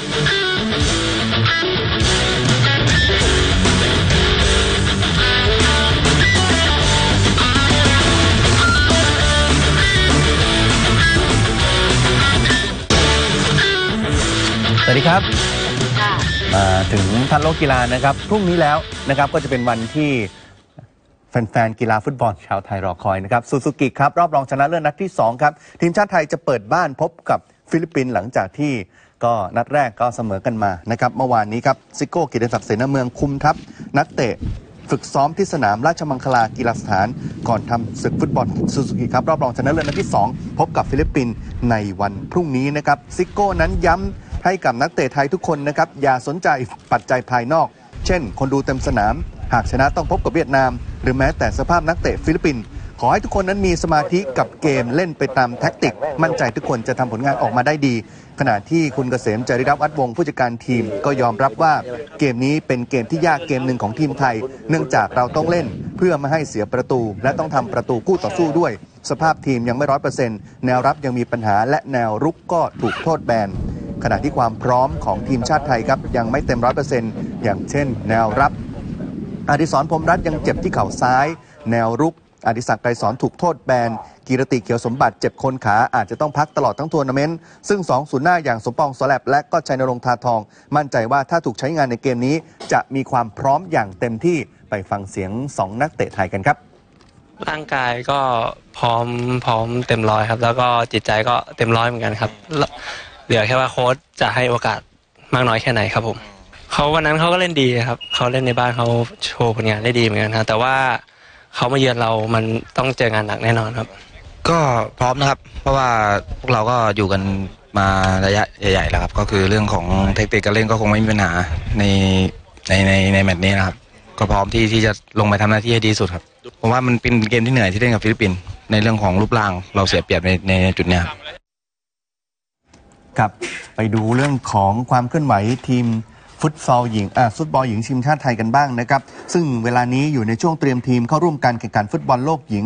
สวัสดีครับ ค่ะมาถึงทันโลกกีฬานะครับ พรุ่งนี้แล้วนะครับก็จะเป็นวันที่แฟนๆกีฬาฟุตบอลชาวไทยรอคอยนะครับซูซูกิครับ รอบรองชนะเลิศนัดที่ 2 ครับ ทีมชาติไทยจะเปิดบ้านพบกับฟิลิปปินส์หลังจากที่ ก็นัดแรกก็เสมอกันมานะครับเมื่อวานนี้ครับซิโก้กิติศักดิ์เสนาเมืองคุมทัพนักเตะฝึกซ้อมที่สนามราชมังคลากีฬาสถาน ก่อนทำศึกฟุตบอลซูซูกิครับรอบรองชนะเลิศนัดที่ 2 พบกับฟิลิปปินส์ในวันพรุ่งนี้นะครับซิโก้นั้นย้ำให้กับนักเตะไทยทุกคนนะครับอย่าสนใจปัจจัยภายนอก เช่น คนดูเต็มสนาม หากชนะต้องพบกับเวียดนาม หรือแม้แต่สภาพนักเตะฟิลิปปินส์ ขอให้ทุกคนนั้นมีสมาธิกับเกมเล่นไปตามแท็กติก มั่นใจทุกคนจะทำผลงานออกมาได้ดี ขณะที่คุณเกษมจริรัตวัดวงศ์ผู้จัดการทีมก็ยอมรับว่าเกมนี้เป็นเกมที่ยากเกมหนึ่งของทีมไทย เนื่องจากเราต้องเล่นเพื่อไม่ให้เสียประตู และต้องทำประตูคู่ต่อสู้ด้วย สภาพทีมยังไม่ร้อยเปอร์เซ็นต์แนวรับยังมีปัญหาและแนวรุกก็ถูกโทษแบนขณะที่ความพร้อมของทีมชาติไทยครับ ยังไม่เต็มร้อยเปอร์เซ็นต์อย่างเช่น แนวรับอดิศรพรมรัตน์ยังเจ็บที่เข่าซ้าย แนวรุก อดิศักดิ์ไกรสอนถูกโทษแบนกีรติเขียวสมบัติเจ็บคนขาอาจจะต้องพักตลอดทั้งทัวร์นาเมนต์ ซึ่ง2ศูนย์หน้าอย่างสมปองสแลบและก็ชัยนรงค์ทาทอง มั่นใจว่าถ้าถูกใช้งานในเกมนี้ จะมีความพร้อมอย่างเต็มที่ไปฟังเสียง 2 นักเตะไทยกันครับ ร่างกายก็พร้อมพร้อมเต็มร้อยครับ แล้วก็จิตใจก็เต็มร้อยเหมือนกันครับเหลือแค่ว่าโค้ชจะให้โอกาสมากน้อยแค่ไหนครับผมเขาวันนั้นเขาก็เล่นดีครับเขาเล่นในบ้านเขาโชว์ผลงานได้ดีเหมือนกันครับแต่ว่า เขามาเยือนเรามันต้องเจองานหนักแน่นอนครับ ก็พร้อมนะครับ เพราะว่าพวกเราก็อยู่กันมาระยะใหญ่ๆแล้วครับ ก็คือเรื่องของเทคนิคการเล่นก็คงไม่มีปัญหาในในในในแมตช์นี้นะครับ ก็พร้อมที่ที่จะลงไปทำหน้าที่ให้ดีที่สุดครับผมว่ามันเป็นเกมที่เหนื่อยที่เล่นกับฟิลิปปินส์ในเรื่องของรูปร่างเราเสียเปรียบในในจุดเนี้ยครับครับไปดูเรื่องของความเคลื่อนไหวทีม ฟุตซอลหญิงอ่าฟุตบอลหญิงทีมชาติไทยกันบ้างนะครับ ซึ่งเวลานี้อยู่ในช่วงเตรียมทีมเข้าร่วมการแข่งขันฟุตบอลโลกหญิง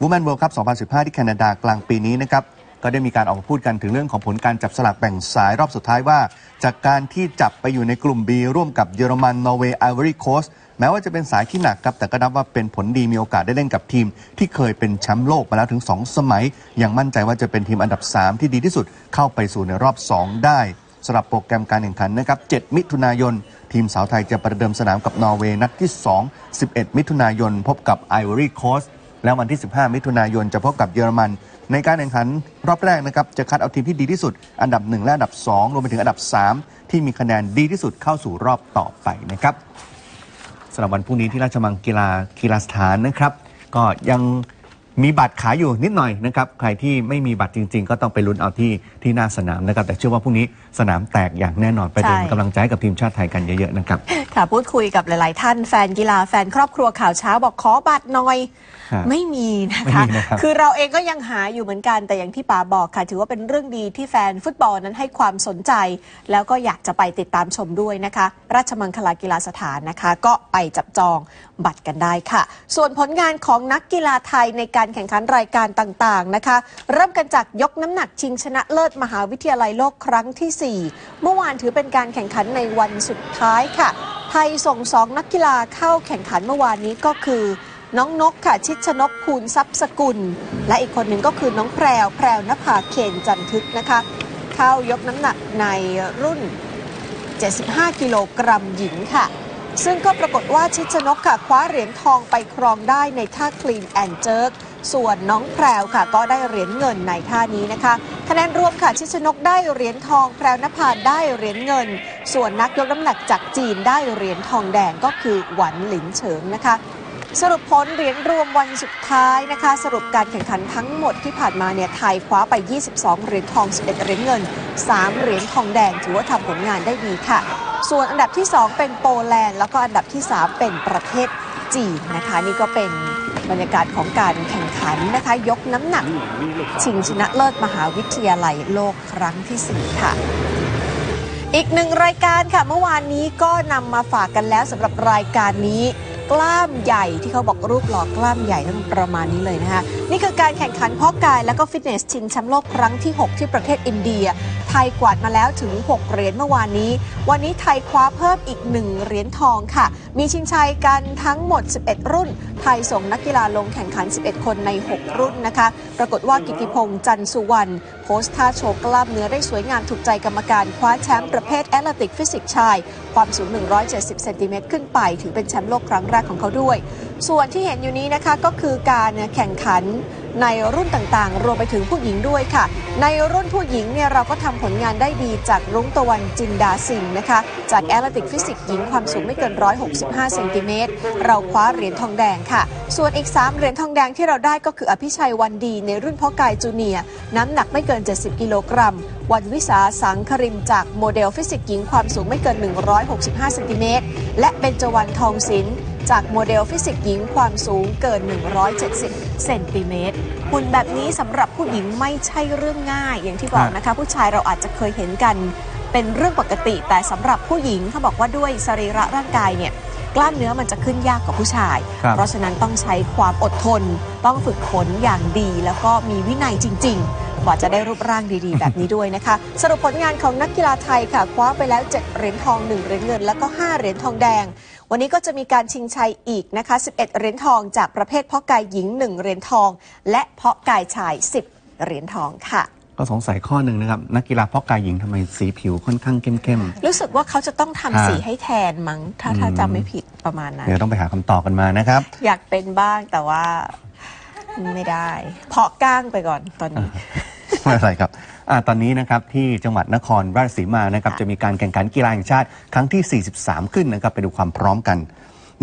Women World Cup 2015 ที่แคนาดากลางปีนี้นะครับ ก็ได้มีการออกมาพูดกันถึงเรื่องของผลการจับสลากแบ่งสายรอบสุดท้ายว่า จากการที่จับไปอยู่ในกลุ่ม B ร่วมกับเยอรมันนอร์เวย์ไอวอรี่โคสแม้ว่าจะเป็นสายที่หนักครับแต่ก็นับว่าเป็นผลดีมีโอกาสได้เล่นกับทีม ที่เคยเป็นแชมป์โลกมาแล้วถึง 2 สมัยยังมั่นใจว่าจะเป็นทีมอันดับ 3 ที่ดีที่สุดเข้าไปสู่ในรอบ 2 ได้ สำหรับโปรแกรมการแข่งขันนะครับ 7 มิถุนายน ทีมสาวไทยจะประเดิมสนามกับนอร์เวย์นัดที่ 2 11 มิถุนายน พบกับไอวอรี่โคสแล้ววันที่ 15 มิถุนายนจะพบกับเยอรมัน ในการแข่งขันรอบแรกนะครับจะคัดเอาทีมที่ดีที่สุด อันดับ 1 และอันดับ 2 รวมไปถึงอันดับ 3 ที่มีคะแนนดีที่สุดเข้าสู่รอบต่อไปนะครับสำหรับวันพรุ่งนี้ที่ราชมังกีฬากีฬาสถานนะครับ ก็ยัง มีบัตรขายอยู่นิดหน่อยนะครับ ใครที่ไม่มีบัตรจริง ๆ ก็ต้องไปลุ้นเอาที่ที่หน้าสนามนะครับ แต่เชื่อว่าพรุ่งนี้สนามแตกอย่างแน่นอนไปเป็นใช่กำลังใจให้กับทีมชาติไทยกันเยอะๆนะครับ ค่ะพูดคุยกับหลาย ๆ ท่านแฟนกีฬาแฟนครอบครัวข่าวเช้าบอกขอบัตรหน่อยครับไม่มีนะไม่คะมีนะครับ คือเราเองก็ยังหาอยู่เหมือนกันแต่อย่างที่ป๋าบอกค่ะ ถือว่าเป็นเรื่องดีที่แฟนฟุตบอลนั้นให้ความสนใจ แล้วก็อยากจะไปติดตามชมด้วยนะคะ ราชมังคลากีฬาสถานนะคะ ก็ไปจับจองบัตรกันได้ค่ะ ส่วนผลงานของนักกีฬาไทยในการแข่งขันรายการต่างๆนะคะ เริ่มกันจากยกน้ำหนักชิงชนะเลิศมหาวิทยาลัยโลกครั้งที่ 4 เมื่อวานถือเป็นการแข่งขันในวันสุดท้ายค่ะ ไทยส่งสองนักกีฬาเข้าแข่งขันเมื่อวานนี้ก็คือ น้องนกค่ะชิดชนกภูลทรัพย์สกุล และอีกคนหนึ่งก็คือน้องแพรวแพรวนภาเคนจันทึกนะคะ เข้ายกน้ำหนักในรุ่น 75 กิโลกรัมหญิงค่ะซึ่งก็ปรากฏว่าชิดชนกค่ะคว้าเหรียญทองไปครองได้ในท่าคลีนแอนเจิร์ก ส่วนน้องแพรวค่ะ ก็ได้เหรียญเงินในท่านี้นะคะ คะแนนรวมค่ะชิชนกได้เหรียญทอง แพรวนภาได้เหรียญเงิน ส่วนนักยกน้ำหนักจากจีนได้เหรียญทองแดงก็คือหวันหลินเฉิงนะคะสรุปผลเหรียญรวมวันสุดท้ายนะคะ สรุปการแข่งขันทั้งหมดที่ผ่านมาเนี่ยไทยคว้าไป 22 เหรียญทอง 11 เหรียญเงิน 3 เหรียญทองแดง ถือว่าทำผลงานได้ดีค่ะ ส่วนอันดับที่ 2 เป็นโปแลนด์ แล้วก็อันดับที่ 3 เป็นประเทศจีนนะคะ นี่ก็เป็น บรรยากาศของการแข่งขันนะคะ ยกน้ำหนัก ชิงชนะเลิศมหาวิทยาลัยโลกครั้งที่ 4 ค่ะ อีกหนึ่งรายการค่ะ เมื่อวานนี้ก็นำมาฝากกันแล้วสำหรับรายการนี้ กล้ามใหญ่ที่เขาบอกรูปหล่อกล้ามใหญ่ต้งประมาณนี้เลยนะคะนี่คือการแข่งขันเพาะกายและก็ฟิตเนสชิงแชมป์โลกครั้งที่ 6 ที่ประเทศอินเดีย ไทยกวาดมาแล้วถึง 6 เหรียญเมื่อวานนี้ วันนี้ไทยคว้าเพิ่มอีก 1 เหรียญทองค่ะ มีชิงชัยกันทั้งหมด 11 รุ่น ไทยส่งนักกีฬาลงแข่งขัน 11 คนใน 6 รุ่นนะคะ ปรากฏว่ากิติพงษ์จันสุวรรณ พสท่าโชว์กล้ามเนื้อได้สวยงามถูกใจกรรมการคว้าแชมป์ประเภทแอตเลติกฟิสิกส์ชาย ความสูง 170 เซนติเมตรขึ้นไป ถือเป็นแชมป์โลกครั้งแรกของเขาด้วย ส่วนที่เห็นอยู่นี้นะคะก็คือการแข่งขัน ในรุ่นต่างๆ รวมไปถึงผู้หญิงด้วยค่ะ ในรุ่นผู้หญิงเนี่ยเราก็ทำผลงานได้ดีจากรุ้งตะวันจินดาสิงห์นะคะ จากแอตเลติกฟิสิกส์หญิงความสูงไม่เกิน 165 เซนติเมตร เราคว้าเหรียญทองแดงค่ะ ส่วนอีก 3 เหรียญทองแดงที่เราได้ก็คืออภิชัยวันดี ในรุ่นพาะกายจูเนียน้ำหนักไม่เกิน 70 กิโลกรัม วันวิสาสังคริมจากโมเดลฟิสิกส์หญิงความสูงไม่เกิน 165 เซนติเมตร และเบญจวรรณทองศิลป์ จากโมเดลฟิสิกส์หญิงความสูงเกิน 170 เซนติเมตรหุ่นแบบนี้สำหรับผู้หญิงไม่ใช่เรื่องง่าย อย่างที่บอกนะคะ ผู้ชายเราอาจจะเคยเห็นกันเป็นเรื่องปกติ แต่สำหรับผู้หญิงเขาบอกว่าด้วยสรีระร่างกายเนี่ยกล้ามเนื้อมันจะขึ้นยากกว่าผู้ชายครับเพราะฉะนั้นต้องใช้ความอดทน ต้องฝึกฝนอย่างดี แล้วก็มีวินัยจริง ๆ กว่าจะได้รูปร่างดีๆ แบบนี้ด้วยนะคะ สรุปผลงานของนักกีฬาไทยค่ะ คว้าไปแล้ว 7 เหรียญทอง 1 เหรียญเงิน แล้วก็ 5 เหรียญทองแดง วันนี้ก็จะมีการชิงชัยอีกนะคะ 11 เหรียญทองจากประเภทเพาะกายหญิง 1 เหรียญทอง และเพาะกายชาย 10 เหรียญทองค่ะก็สงสัยข้อหนึ่งนะครับ นักกีฬาเพาะกายหญิงทำไมสีผิวค่อนข้างเข้มรู้สึกว่าเขาจะต้องทำค่ะสีให้แทนมั้ง ถ้าถ้าจำไม่ผิดประมาณๆนั้น เดี๋ยวต้องไปหาคำตอบกันมานะครับ อยากเป็นบ้างแต่ว่าไม่ได้ เพาะก้างไปก่อนตอนนี้ ไม่เป็นไรครับอาตอนนี้นะครับที่จังหวัดนครราชสีมานะครับค่ะจะมีการแข่งขันกีฬาแห่งชาติครั้งที่ 43 ขึ้นนะครับไปดูความพร้อมกัน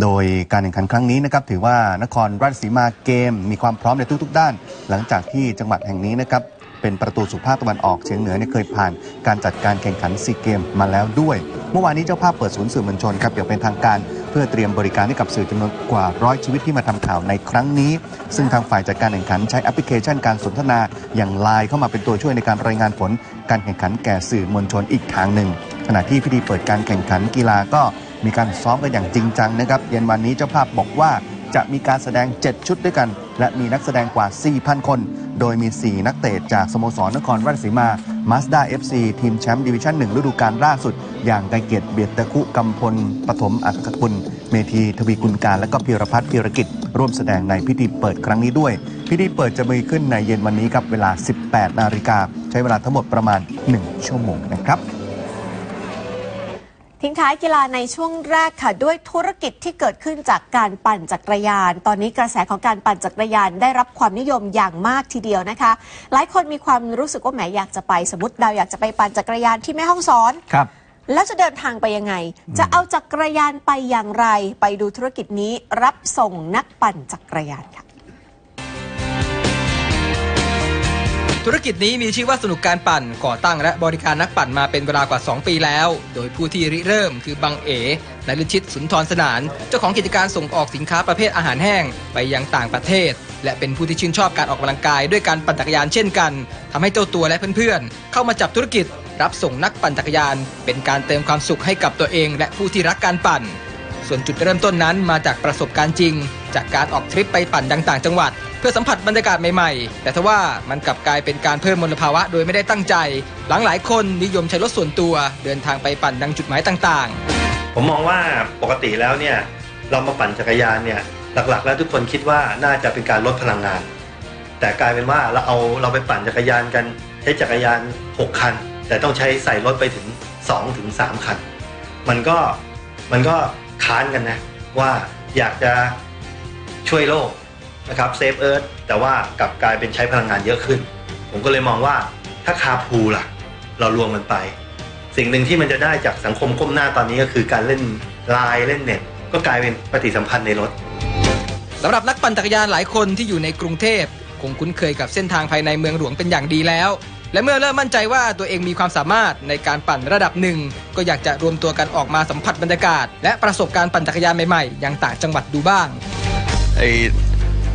โดยการแข่งขันครั้งนี้นะครับถือว่านครราชสีมาเกม มีความพร้อมในทุก ๆ ด้าน หลังจากที่จังหวัดแห่งนี้นะครับเป็นประตูสู่ภาคตะวันออกเฉียงเหนือเนี่ยเคยผ่านการจัดการแข่งขันซีเกมมาแล้วด้วย เมื่อวานนี้เจ้าภาพเปิดศูนย์สื่อมวลชนครับอย่างเป็นทางการเพื่อเตรียมบริการให้กับสื่อจำนวนกว่าร้อยชีวิตที่มาทำข่าวในครั้งนี้ ซึ่งทางฝ่ายจัดการแข่งขันใช้แอปพลิเคชันการสนทนาอย่างไลน์เข้ามาเป็นตัวช่วยในการรายงานผล การแข่งขันแก่สื่อมวลชนอีกทางหนึ่ง ขณะที่พิธีเปิดการแข่งขันกีฬาก็มีการซ้อมกันอย่างจริงจังนะครับเย็นวันนี้เจ้าภาพบอกว่า จะมีการแสดง 7 ชุดด้วยกัน และมีนักแสดงกว่า 4,000 คน โดยมี 4 นักเตะจากสโมสรนครราชสีมามาสด้า FC ทีมแชมป์ดิวิชั่น 1 ฤดูกาลล่าสุด อย่างไกรเกียรติเบียดตะคุกำพลปฐมอัครกุลเมธีทวีกุลการ และก็พีรพัฒน์พีรกิจ ร่วมแสดงในพิธีเปิดครั้งนี้ด้วย พิธีเปิดจะมีขึ้นในเย็นวันนี้ครับเวลา 18 นาฬิกาใช้เวลาทั้งหมดประมาณ 1 ชั่วโมงนะครับทิ้งท้ายกีฬาในช่วงแรกค่ะ ด้วยธุรกิจที่เกิดขึ้นจากการปั่นจักรยาน ตอนนี้กระแสของการปั่นจักรยานได้รับความนิยมอย่างมากทีเดียวนะคะ หลายคนมีความรู้สึกว่าแหมอยากจะไปสมมติเราอยากจะไปปั่นจักรยานที่แม่ห้องสอนครับ แล้วจะเดินทางไปยังไง จะเอาจักรยานไปอย่างไร ไปดูธุรกิจนี้รับส่งนักปั่นจักรยานค่ะ ธุรกิจนี้มีชื่อว่าสนุกการปั่นก่อตั้งและบริการนักปั่นมาเป็นเวลากว่า 2 ปีแล้ว โดยผู้ที่ริเริ่มคือบังเอ๋นฤชิตสุนทรสนาน เจ้าของกิจการส่งออกสินค้าประเภทอาหารแห้งไปยังต่างประเทศ และเป็นผู้ที่ชื่นชอบการออกกำลังกายด้วยการปั่นจักรยานเช่นกันทำให้เจ้าตัวและเพื่อนๆ เข้ามาจับธุรกิจ รับส่งนักปั่นจักรยาน เป็นการเติมความสุขให้กับตัวเองและผู้ที่รักการปั่น ส่วนจุดเริ่มต้นนั้นมาจากประสบการณ์จริง จากการออกทริปไปปั่นดังต่างจังหวัด เพื่อสัมผัสบรรยากาศใหม่ๆ แต่ทว่ามันกลับกลายเป็นการเพิ่มมลภาวะโดยไม่ได้ตั้งใจ หลังหลายคนนิยมใช้รถส่วนตัว เดินทางไปปั่นดังจุดหมายต่างๆ ผมมองว่าปกติแล้วเนี่ยเรามาปั่นจักรยานเนี่ยหลักๆ แล้วทุกคนคิดว่าน่าจะเป็นการลดพลังงาน แต่กลายเป็นว่าเราเอาเราไปปั่นจักรยานกันใช้จักรยาน 6 คัน แต่ต้องใช้ใส่รถไปถึง2ถึง3คัน มันก็มันก็ค้านกันนะ ว่าอยากจะช่วยโลกนะครับเซฟเอิร์ธแต่ว่ากลับกลายเป็นใช้พลังงานเยอะขึ้น ผมก็เลยมองว่าถ้าคาร์พูล่ะ เรารวมกันไป สิ่งหนึ่งที่มันจะได้จากสังคมก้มหน้าตอนนี้ก็คือการเล่นไลน์เล่นเน็ตก็กลายเป็นปฏิสัมพันธ์ในรถสำหรับนักปั่นจักรยานหลายคนที่อยู่ในกรุงเทพคงคุ้นเคยกับเส้นทางภายในเมืองหลวงเป็นอย่างดีแล้ว และเมื่อเริ่มมั่นใจว่าตัวเองมีความสามารถในการปั่นระดับหนึ่ง ก็อยากจะรวมตัวกันออกมาสัมผัสบรรยากาศ และประสบการณ์ปั่นจักรยานใหม่ๆ ยังต่างจังหวัดดูบ้างไอ้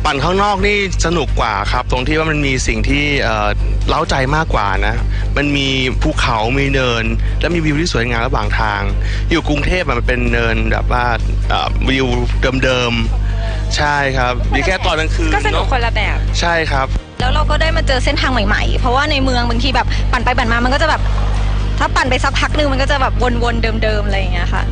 ปั่นข้างนอกนี่สนุกกว่าครับ ตรงที่ว่ามันมีสิ่งที่เอ่อเล้าใจมากกว่านะ มันมีภูเขามีเนิน และมีวิวที่สวยงามระหว่างทาง อยู่กรุงเทพอะมันเป็นเนินแบบว่าเอ่อวิวเดิมๆใช่ครับมีแค่ตอนกลางคืนก็สนุกเอะคนละแบบใช่ครับ แล้วเราก็ได้มาเจอเส้นทางใหม่ๆ เพราะว่าในเมืองบางทีแบบปั่นไปปั่นมามันก็จะแบบ ถ้าปั่นไปสักพักหนึงมันก็จะแบบวนๆเดิมๆอะไรอย่างเงี้ยค่ะ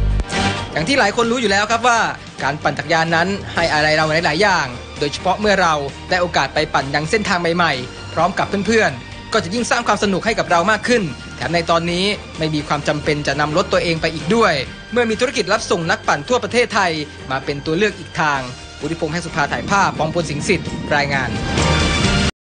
อย่างที่หลายคนรู้อยู่แล้วครับว่าการปั่นจักรยานนั้นให้อะไรเราหลายๆอย่าง โดยเฉพาะเมื่อเราได้โอกาสไปปั่นยังเส้นทางใหม่ๆ พร้อมกับเพื่อนๆ ก็จะยิ่งสร้างความสนุกให้กับเรามากขึ้น แถมในตอนนี้ไม่มีความจำเป็นจะนำรถตัวเองไปอีกด้วย เมื่อมีธุรกิจรับส่งนักปั่นทั่วประเทศไทย มาเป็นตัวเลือกอีกทางบุริพงษ์ให้สุภาถ่ายภาพปองพลสิงห์สิทธิ์รายงาน